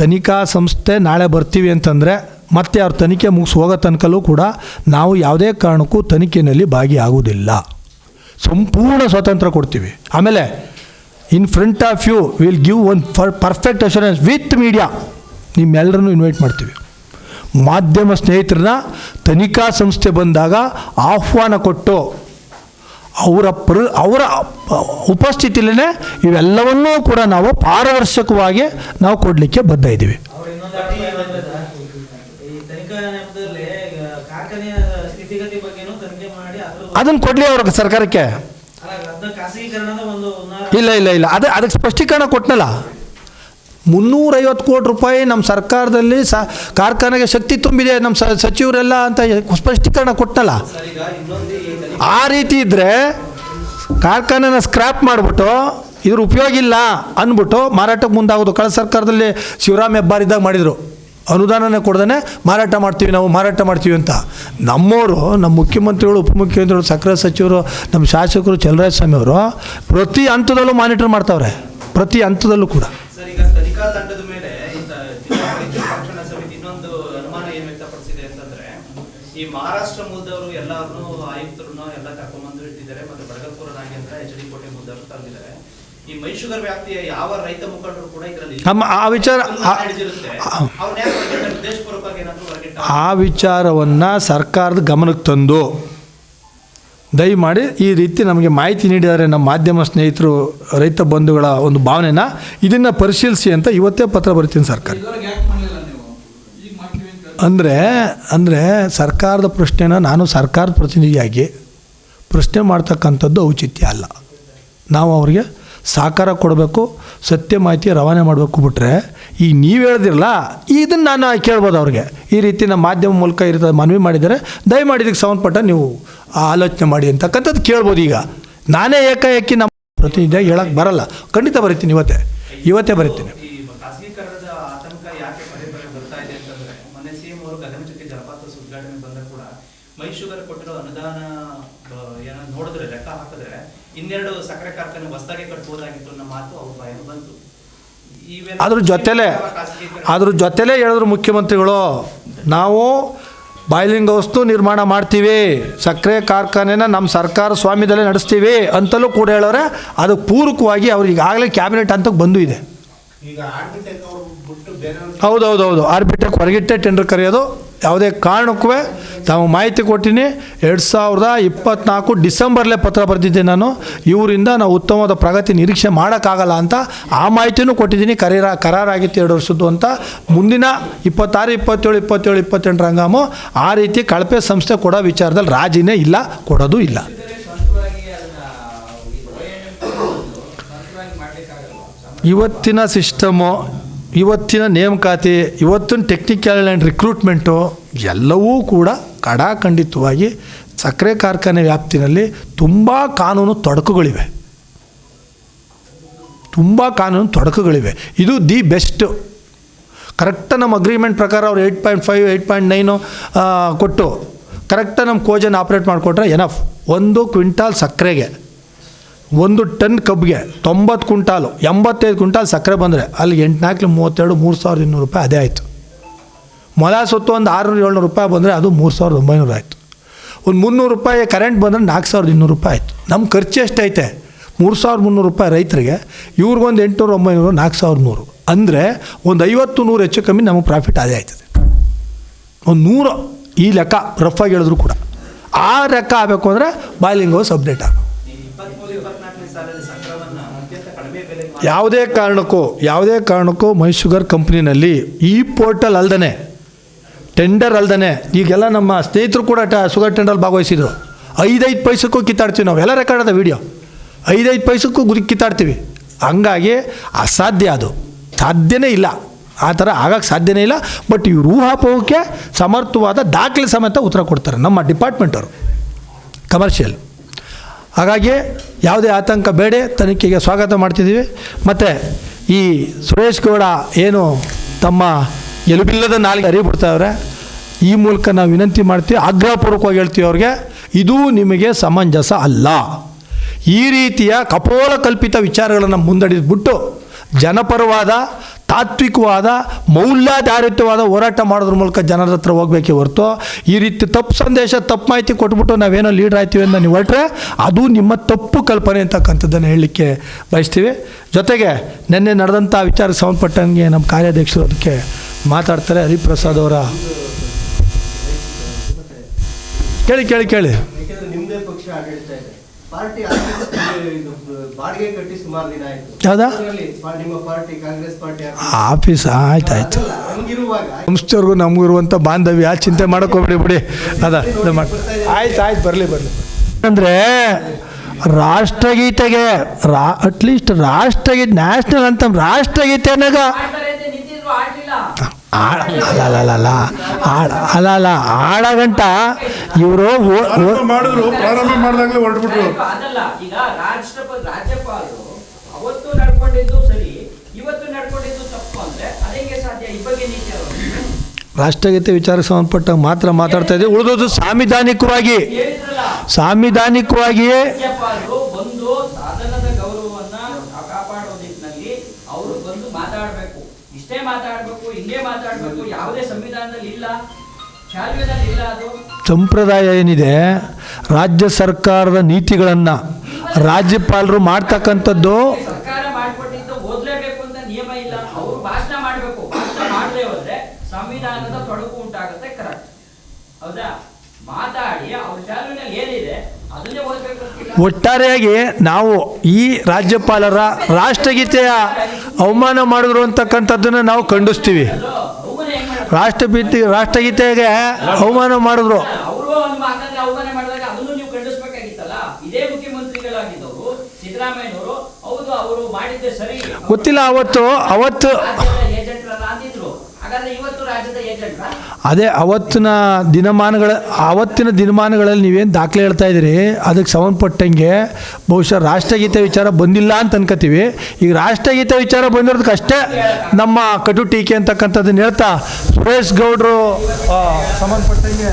ತನಿಖಾ ಸಂಸ್ಥೆ ನಾಳೆ ಬರ್ತೀವಿ ಅಂತಂದರೆ ಮತ್ತೆ ಅವ್ರ ತನಿಖೆ ಮುಗಿಸಿ ಹೋಗೋ ತನಕಲ್ಲೂ ಕೂಡ ನಾವು ಯಾವುದೇ ಕಾರಣಕ್ಕೂ ತನಿಖೆಯಲ್ಲಿ ಭಾಗಿಯಾಗುವುದಿಲ್ಲ. ಸಂಪೂರ್ಣ ಸ್ವಾತಂತ್ರ್ಯ ಕೊಡ್ತೀವಿ. ಆಮೇಲೆ in front of you will give one for perfect assurance with media ನಿಮ್ಮೆಲ್ಲರನ್ನು ಇನ್ವೈಟ್ ಮಾಡ್ತೀವಿ. ಮಾಧ್ಯಮ ಸ್ನೇಹಿತರನ್ನ ತನಿಖಾ ಸಂಸ್ಥೆ ಬಂದಾಗ ಆಹ್ವಾನ ಕೊಟ್ಟು ಅವರ ಪ್ರ ಅವರ ಉಪಸ್ಥಿತಿಯಲ್ಲೇ ಇವೆಲ್ಲವನ್ನೂ ಕೂಡ ನಾವು ಪಾರದರ್ಶಕವಾಗಿ ನಾವು ಕೊಡಲಿಕ್ಕೆ ಬದ್ಧ ಇದ್ದೀವಿ. ಅದನ್ನು ಕೊಡಲಿ ಅವ್ರ ಸರ್ಕಾರಕ್ಕೆ. ಇಲ್ಲ ಇಲ್ಲ ಇಲ್ಲ. ಅದು ಅದಕ್ಕೆ ಸ್ಪಷ್ಟೀಕರಣ ಕೊಟ್ಟನಲ್ಲ ಮುನ್ನೂರೈವತ್ತು ಕೋಟಿ ರೂಪಾಯಿ ನಮ್ಮ ಸರ್ಕಾರದಲ್ಲಿ ಸ ಕಾರ್ಖಾನೆಗೆ ಶಕ್ತಿ ತುಂಬಿದೆ, ನಮ್ಮ ಸಚಿವರೆಲ್ಲ ಅಂತ ಸ್ಪಷ್ಟೀಕರಣ ತನಿಖೆ ಆ ರೀತಿ ಇದ್ದರೆ ಕಾರ್ಖಾನೆನ ಸ್ಕ್ರ್ಯಾಪ್ ಮಾಡಿಬಿಟ್ಟು ಇದ್ರ ಉಪಯೋಗ ಇಲ್ಲ ಅಂದ್ಬಿಟ್ಟು ಮಾರಾಟಕ್ಕೆ ಮುಂದಾಗೋದು. ಕಳೆದ ಸರ್ಕಾರದಲ್ಲಿ ಶಿವರಾಮ್ ಹೆಬ್ಬಾರಿದ್ದಾಗ ಮಾಡಿದರು. ಅನುದಾನನೇ ಕೊಡ್ದೇ ಮಾರಾಟ ಮಾಡ್ತೀವಿ ನಾವು, ಮಾರಾಟ ಮಾಡ್ತೀವಿ ಅಂತ. ನಮ್ಮವರು ನಮ್ಮ ಮುಖ್ಯಮಂತ್ರಿಗಳು, ಉಪಮುಖ್ಯಮಂತ್ರಿಗಳು ಸಕ್ಕರೆ ಸಚಿವರು, ನಮ್ಮ ಶಾಸಕರು ಚಲರಾಜ ಸ್ವಾಮಿ ಅವರು ಪ್ರತಿ ಹಂತದಲ್ಲೂ ಮಾನಿಟರ್ ಮಾಡ್ತಾವ್ರೆ. ಪ್ರತಿ ಹಂತದಲ್ಲೂ ಕೂಡ. ತನಿಖಾ ತಂಡದ ಮೇಲೆ ಜಿಲ್ಲಾ ರಕ್ಷಣಾ ಸಮಿತಿ ಇನ್ನೊಂದು ಅನುಮಾನ ಏನ್ ವ್ಯಕ್ತಪಡಿಸಿದೆ ಅಂತಂದ್ರೆ ಈ ಮಹಾರಾಷ್ಟ್ರ ಮೂಲದವರು ಎಲ್ಲಾರು ಆಯುಕ್ತರು ಎಲ್ಲ ಕರ್ಕೊಂಡ್ಬಂದು ಇಟ್ಟಿದ್ದಾರೆ ಮತ್ತೆ ಬಡಗಲ್ಪುರ ನಾಗೇಂದ್ರ ಎಚ್ ಡಿ ಕೋಟೆ ಮೂಲದವರು ತಂದಿದ್ದಾರೆ. ಈ ಮೈಸೂರು ವ್ಯಾಪ್ತಿಯ ಯಾವ ರೈತ ಮುಖಂಡರು ಕೂಡ ಇದರಲ್ಲಿ ನಮ್ಮ ಆ ವಿಚಾರ ಆ ವಿಚಾರವನ್ನು ಸರ್ಕಾರದ ಗಮನಕ್ಕೆ ತಂದು ದಯಮಾಡಿ ಈ ರೀತಿ ನಮಗೆ ಮಾಹಿತಿ ನೀಡಿದ್ದಾರೆ ನಮ್ಮ ಮಾಧ್ಯಮ ಸ್ನೇಹಿತರು, ರೈತ ಬಂಧುಗಳ ಒಂದು ಭಾವನೆನ ಇದನ್ನು ಪರಿಶೀಲಿಸಿ ಅಂತ ಇವತ್ತೇ ಪತ್ರ ಬರ್ತೀನಿ ಸರ್ಕಾರ. ಅಂದರೆ ಅಂದರೆ ಸರ್ಕಾರದ ಪ್ರಶ್ನೆನ ನಾನು ಸರ್ಕಾರದ ಪ್ರತಿನಿಧಿಯಾಗಿ ಪ್ರಶ್ನೆ ಮಾಡ್ತಕ್ಕಂಥದ್ದು ಔಚಿತ್ಯ ಅಲ್ಲ. ನಾವು ಅವ್ರಿಗೆ ಸಹಕಾರ ಕೊಡಬೇಕು, ಸತ್ಯ ಮಾಹಿತಿ ರವಾನೆ ಮಾಡಬೇಕು ಬಿಟ್ರೆ, ಈ ನೀವು ಹೇಳ್ದಿರಲ್ಲ ಇದನ್ನು ನಾನು ಕೇಳ್ಬೋದು ಅವ್ರಿಗೆ. ಈ ರೀತಿ ನಮ್ಮ ಮಾಧ್ಯಮ ಮೂಲಕ ಇರ್ತದೆ ಮನವಿ ಮಾಡಿದರೆ ದಯಮಾಡಿ ಇದಕ್ಕೆ ಸಂಬಂಧಪಟ್ಟ ನೀವು ಆಲೋಚನೆ ಮಾಡಿ ಅಂತಕ್ಕಂಥದ್ದು ಕೇಳ್ಬೋದು ಈಗ. ನಾನೇ ಏಕಾಏಕಿ ನಮ್ಮ ಪ್ರತಿನಿಧಿಯಾಗಿ ಹೇಳಕ್ಕೆ ಬರಲ್ಲ. ಖಂಡಿತ ಬರಿತೀನಿ ಇವತ್ತೇ. ಇವತ್ತೇ ಬರಿತೀನಿ ಈ ಖಾಸಗೀಕರಣದ ಆತಂಕ ಯಾಕೆ ಪದೇ ಪದೇ ಬರ್ತಾ ಇದೆ ಅಂತಂದ್ರೆ ಮೊನ್ನೆ ಸಿಎಂ ಅವರು ಗಗನಚುಕ್ಕಿ ಜಲಪಾತ ಉದ್ಘಾಟನೆ ಬಂದಾಗ ಕೂಡ ಮೈಶುಗರ್ ಕೊಟ್ಟಿರೋ ಅನುದಾನ ಏನೋ ನೋಡಿದ್ರೆ ಲೆಕ್ಕ ಹಾಕಿದ್ರೆ ಇನ್ನೆರಡು ಸಕ್ಕರೆ ಕಾರ್ಖಾನೆ ಹೊಸದಾಗಿ ಕಟ್ಬೋದಾಗಿತ್ತು ಅನ್ನೋ ಮಾತು ಅವ್ರ ಭಯ ಬಂತು. ಅದ್ರ ಜೊತೆಲೇ ಅದ್ರ ಜೊತೆಲೇ ಹೇಳಿದ್ರು ಮುಖ್ಯಮಂತ್ರಿಗಳು ನಾವು ಬಾಯ್ಲಿಂಗ್ ವಸ್ತು ನಿರ್ಮಾಣ ಮಾಡ್ತೀವಿ ಸಕ್ಕರೆ ಕಾರ್ಖಾನೆನ ನಮ್ಮ ಸರ್ಕಾರ ಸ್ವಾಮ್ಯದಲ್ಲೇ ನಡೆಸ್ತೀವಿ ಅಂತಲೂ ಕೂಡ ಹೇಳೋರೆ ಅದು ಪೂರಕವಾಗಿ ಅವ್ರು ಈಗಾಗಲೇ ಕ್ಯಾಬಿನೆಟ್ ಅಂತ ಬಂದು ಇದೆ. ಈಗ ಆರ್ಬಿಟೆಕ್ ಹೌದು ಹೌದು ಹೌದು ಆರ್ಬಿಟೆಕ್ ಹೊರಗಿಟ್ಟೆ ಟೆಂಡರ್ ಕರೆಯೋದು. ಯಾವುದೇ ಕಾರಣಕ್ಕೂ ತಾವು ಮಾಹಿತಿ ಕೊಟ್ಟಿನಿ. ಎರಡು ಸಾವಿರದ ಇಪ್ಪತ್ನಾಲ್ಕು ಡಿಸೆಂಬರ್ಲೇ ಪತ್ರ ಬರೆದಿದ್ದೆ ನಾನು. ಇವರಿಂದ ನಾವು ಉತ್ತಮವಾದ ಪ್ರಗತಿ ನಿರೀಕ್ಷೆ ಮಾಡೋಕ್ಕಾಗಲ್ಲ ಅಂತ ಆ ಮಾಹಿತಿನೂ ಕೊಟ್ಟಿದ್ದೀನಿ. ಕರೀರ, ಕರಾರಾಗಿತ್ತು ಎರಡು ವರ್ಷದ್ದು ಅಂತ. ಮುಂದಿನ ಇಪ್ಪತ್ತಾರು, ಇಪ್ಪತ್ತೇಳು ಇಪ್ಪತ್ತೇಳು, ಇಪ್ಪತ್ತೆಂಟು ರಂಗಾಮು ಆ ರೀತಿ ಕಳಪೆ ಸಂಸ್ಥೆ ಕೊಡೋ ವಿಚಾರದಲ್ಲಿ ರಾಜಿನೇ ಇಲ್ಲ, ಕೊಡೋದು ಇಲ್ಲ. ಇವತ್ತಿನ ಸಿಸ್ಟಮು ಇವತ್ತಿನ ನೇಮಕಾತಿ, ಇವತ್ತಿನ ಟೆಕ್ನಿಕಲ್ ಆ್ಯಂಡ್ ರಿಕ್ರೂಟ್ಮೆಂಟು ಎಲ್ಲವೂ ಕೂಡ ಕಡಾಖಂಡಿತವಾಗಿ ಸಕ್ಕರೆ ಕಾರ್ಖಾನೆ ವ್ಯಾಪ್ತಿನಲ್ಲಿ ತುಂಬ ಕಾನೂನು ತೊಡಕುಗಳಿವೆ. ತುಂಬ ಕಾನೂನು ತೊಡಕುಗಳಿವೆ. ಇದು ದಿ ಬೆಸ್ಟು. ಕರೆಕ್ಟ್ ನಮ್ಮ ಅಗ್ರಿಮೆಂಟ್ ಪ್ರಕಾರ ಅವ್ರು eight point five eight point nine ಕೊಟ್ಟು ಕರೆಕ್ಟಾಗಿ ನಮ್ಮ ಕೋಜನ್ ಆಪ್ರೇಟ್ ಮಾಡಿಕೊಟ್ರೆ ಎನಫ್ ಒಂದು ಕ್ವಿಂಟಾಲ್ ಸಕ್ಕರೆಗೆ. ಒಂದು ಟನ್ ಕಬ್ಬಿಗೆ ತೊಂಬತ್ತು ಕ್ವಿಂಟಾಲು, ಎಂಬತ್ತೈದು ಕ್ವಿಂಟಾಲ್ ಸಕ್ಕರೆ ಬಂದರೆ ಅಲ್ಲಿ ಎಂಟುನಾಲ್ಕು ಮೂವತ್ತೆರಡು, ಮೂರು ಸಾವಿರದ ಇನ್ನೂರು ರೂಪಾಯಿ ಅದೇ ಆಯಿತು. ಮೊಲ ಸೊತ್ತು ಒಂದು ಆರುನೂರು, ಏಳ್ನೂರು ರೂಪಾಯಿ ಬಂದರೆ ಅದು ಮೂರು ಸಾವಿರದ ಒಂಬೈನೂರು ಆಯಿತು. ಒಂದು ಮುನ್ನೂರು ರೂಪಾಯಿ ಕರೆಂಟ್ ಬಂದರೆ ನಾಲ್ಕು ಸಾವಿರದ ಇನ್ನೂರು ರೂಪಾಯಿ ಆಯಿತು. ನಮ್ಮ ಖರ್ಚು ಎಷ್ಟೈತೆ? ಮೂರು ಸಾವಿರದ ಮುನ್ನೂರು ರೂಪಾಯಿ ರೈತರಿಗೆ, ಇವ್ರಿಗೊಂದು ಎಂಟುನೂರು, ಒಂಬೈನೂರು, ನಾಲ್ಕು ಸಾವಿರದ ನೂರು. ಅಂದರೆ ಒಂದು ಐವತ್ತು, ನೂರು ಹೆಚ್ಚು ಕಮ್ಮಿ ನಮಗೆ ಪ್ರಾಫಿಟ್ ಅದೇ ಆಯ್ತದೆ. ಒಂದು ನೂರು ಈ ಲೆಕ್ಕ ರಫಾಗಿ ಹೇಳಿದ್ರು ಕೂಡ. ಆ ಲೆಕ್ಕ ಆಗಬೇಕು ಅಂದರೆ ಬಾಯ್ಲಿಂಗ್ ಹೌಸ್ ಅಪ್ಡೇಟ್ ಆಗಬೇಕು. ಯಾವುದೇ ಕಾರಣಕ್ಕೂ ಯಾವುದೇ ಕಾರಣಕ್ಕೂ ಮೈ ಶುಗರ್ ಕಂಪ್ನಿನಲ್ಲಿ ಈ ಪೋರ್ಟಲ್ ಅಲ್ದನೆ ಟೆಂಡರ್ ಅಲ್ದನೆ, ಈಗೆಲ್ಲ ನಮ್ಮ ಸ್ನೇಹಿತರು ಕೂಡ ಟ ಶುಗರ್ ಟೆಂಡರ್ ಭಾಗವಹಿಸಿದ್ರು. ಐದೈದು ಪೈಸಕ್ಕೂ ಕಿತ್ತಾಡ್ತೀವಿ ನಾವು. ಎಲ್ಲ ರೆಕಾರ್ಡ್ ಅದ ವೀಡಿಯೋ ಐದೈದು ಪೈಸಕ್ಕೂ ಗುರಿ ಕಿತ್ತಾಡ್ತೀವಿ. ಹಂಗಾಗಿ ಅಸಾಧ್ಯ ಅದು. ಸಾಧ್ಯನೇ ಇಲ್ಲ. ಆ ಥರ ಆಗಕ್ಕೆ ಸಾಧ್ಯನೇ ಇಲ್ಲ. ಬಟ್ ಇವ್ರು ಊಹಾಪೋಹಕ್ಕೆ ಸಮರ್ಥವಾದ ದಾಖಲೆ ಸಮೇತ ಉತ್ತರ ಕೊಡ್ತಾರೆ ನಮ್ಮ ಡಿಪಾರ್ಟ್ಮೆಂಟವರು ಕಮರ್ಷಿಯಲ್ ಹಾಗಾಗಿ ಯಾವುದೇ ಆತಂಕ ಬೇಡ ತನಿಖೆಗೆ ಸ್ವಾಗತ ಮಾಡ್ತಿದ್ದೀವಿ. ಮತ್ತು ಈ ಸುರೇಶ್ ಗೌಡ ಏನು ತಮ್ಮ ಎಲುಬಿಲ್ಲದ ನಾಲ್ಕು ಅರಿಬಿಡ್ತಾವ್ರೆ ಈ ಮೂಲಕ ನಾವು ವಿನಂತಿ ಮಾಡ್ತೀವಿ, ಆಗ್ರಹಪೂರ್ವಕವಾಗಿ ಹೇಳ್ತೀವಿ ಅವ್ರಿಗೆ, ಇದು ನಿಮಗೆ ಸಮಂಜಸ ಅಲ್ಲ. ಈ ರೀತಿಯ ಕಪೋಲ ಕಲ್ಪಿತ ವಿಚಾರಗಳನ್ನು ಮುಂದಡಿದ್ಬಿಟ್ಟು, ಜನಪರವಾದ ತಾತ್ವಿಕವಾದ, ಮೌಲ್ಯಾಧಾರಿತವಾದ ಹೋರಾಟ ಮಾಡೋದ್ರ ಮೂಲಕ ಜನರ ಹತ್ರ ಹೋಗ್ಬೇಕೇ ಹೊರತು, ಈ ರೀತಿ ತಪ್ಪು ಸಂದೇಶ, ತಪ್ಪು ಮಾಹಿತಿ ಕೊಟ್ಬಿಟ್ಟು ನಾವೇನೋ ಲೀಡರ್ ಆಯ್ತೀವಿ ಅಂತ ನೀವು ಹೊರಟ್ರೆ, ಅದು ನಿಮ್ಮ ತಪ್ಪು ಕಲ್ಪನೆ ಅಂತಕ್ಕಂಥದ್ದನ್ನು ಹೇಳಲಿಕ್ಕೆ ಬಯಸ್ತೀವಿ. ಜೊತೆಗೆ ನಿನ್ನೆ ನಡೆದಂಥ ವಿಚಾರಕ್ಕೆ ಸಂಬಂಧಪಟ್ಟಂಗೆ ನಮ್ಮ ಕಾರ್ಯಾಧ್ಯಕ್ಷರು ಅದಕ್ಕೆ ಮಾತಾಡ್ತಾರೆ, ಹರಿಪ್ರಸಾದ್ ಅವರ. ಕೇಳಿ ಕೇಳಿ ಕೇಳಿ. ಪಕ್ಷ ಪಾರ್ಟಿ ಆಫೀಸ್ ಇದು ಬಾಡಿಗೆ ಕಟ್ಟಿ ಸುಮಾರು ದಿನ ಆಯ್ತು? ಅದ್ರಲ್ಲಿ ನಿಮ್ಮ party Congress party office. Office ಆಯ್ತು ಆಯ್ತು. ಅದಲ್ಲ, ಹಂಗಿರುವಾಗ ಸಂಸ್ಥೆಯವ್ರಿಗೂ ನಮಗೂ ಇರುವಂಥ ಬಾಂಧವ್ಯ ಚಿಂತೆ ಮಾಡೋಕ್ಕೋಗ್ಬಿಡಿ ಬಿಡಿ. ಅದ ಆಯ್ತು ಆಯ್ತು ಬರಲಿ ಬರಲಿ. ಅಂದರೆ ರಾಷ್ಟ್ರಗೀತೆಗೆ ರಾ ಅಟ್ಲೀಸ್ಟ್ ರಾಷ್ಟ್ರಗೀತೆ ನ್ಯಾಷನಲ್ ಅಂತ ರಾಷ್ಟ್ರಗೀತೆ ಅನ್ನಾಗ ಅಲ್ಲ ಅಲ್ಲ ಅಲ್ಲ ಅಲ್ಲ ಅಲ್ಲ ಅಲ್ಲ ಆಡಗಂಟ ಇವರು ಮಾಡಿದ್ರು ಪ್ರಾರಂಭ ಮಾಡಿದಾಗಲೇ ಹೊರಟ್ಬಿಟ್ರು. ಅದಲ್ಲ ಈಗ ರಾಷ್ಟ್ರಪತಿ ರಾಜ್ಯಪಾಲರು ಅವತ್ತು ನಡ್ಕೊಂಡಿದ್ದು ಸರಿ ಇವತ್ತು ನಡ್ಕೊಂಡಿದ್ದು ತಪ್ಪು ಅಂದ್ರೆ ಅದೇಗೆ ಸಾಧ್ಯ? ಈ ಬಗ್ಗೆ ನೀತಿ ರಾಷ್ಟ್ರಗೀತೆ ವಿಚಾರ ಸಂಬಂಧಪಟ್ಟ ಮಾತ್ರ ಮಾತಾಡ್ತಾ ಇದ್ದೀವಿ. ಉಳಿದೋದು ಸಾಂವಿಧಾನಿಕವಾಗಿ. ಸಾಂವಿಧಾನಿಕವಾಗಿಯೇ ಸಂಪ್ರದಾಯ ಏನಿದೆ ರಾಜ್ಯ ಸರ್ಕಾರದ ನೀತಿಗಳನ್ನು ರಾಜ್ಯಪಾಲರು ಮಾಡ್ತಕ್ಕಂಥದ್ದು. ಒಟ್ಟಾರೆಯಾಗಿ ನಾವು ಈ ರಾಜ್ಯಪಾಲರ ರಾಷ್ಟ್ರಗೀತೆಯ ಅವಮಾನ ಮಾಡಿದ್ರು ಅಂತಕ್ಕಂಥದ್ದನ್ನು ನಾವು ಖಂಡಿಸ್ತೀವಿ ಅಲ್ಲೋ, ಅವಮಾನ ಹೆಂಗ್ ಮಾಡೋದು? ರಾಷ್ಟ್ರಗೀತೆ ರಾಷ್ಟ್ರಗೀತೆಗೆ ಅವಮಾನ ಮಾಡಿದ್ರು. ಗೊತ್ತಿಲ್ಲ ಅವತ್ತು ಅವತ್ತು ರಾಜ್ಯದ ಏಜೆಂಟ್ರಲ್ಲ ಅಂದಿದ್ರು ಹಾಗಾದ್ರೆ ಇವತ್ತು ರಾಜ್ಯದ ಏಜೆಂಟ್ರ ಅದೇ ಅವತ್ತಿನ ದಿನಮಾನಗಳ ಆವತ್ತಿನ ದಿನಮಾನಗಳಲ್ಲಿ ನೀವೇನು ದಾಖಲೆ ಹೇಳ್ತಾ ಇದ್ದೀರಿ? ಅದಕ್ಕೆ ಸಂಬಂಧಪಟ್ಟಂಗೆ ಬಹುಶಃ ರಾಷ್ಟ್ರಗೀತೆ ವಿಚಾರ ಬಂದಿಲ್ಲ ಅಂತ ಅನ್ಕೋತೀವಿ ಈಗ ರಾಷ್ಟ್ರಗೀತೆ ವಿಚಾರ ಬಂದಿರೋದಕ್ಕೆ ಅಷ್ಟೇ ನಮ್ಮ ಕಟು ಟೀಕೆ ಅಂತಕ್ಕಂಥದ್ದನ್ನು ಹೇಳ್ತಾ ಸುರೇಶ್ ಗೌಡ್ರು ಸಂಬಂಧಪಟ್ಟಂಗೆ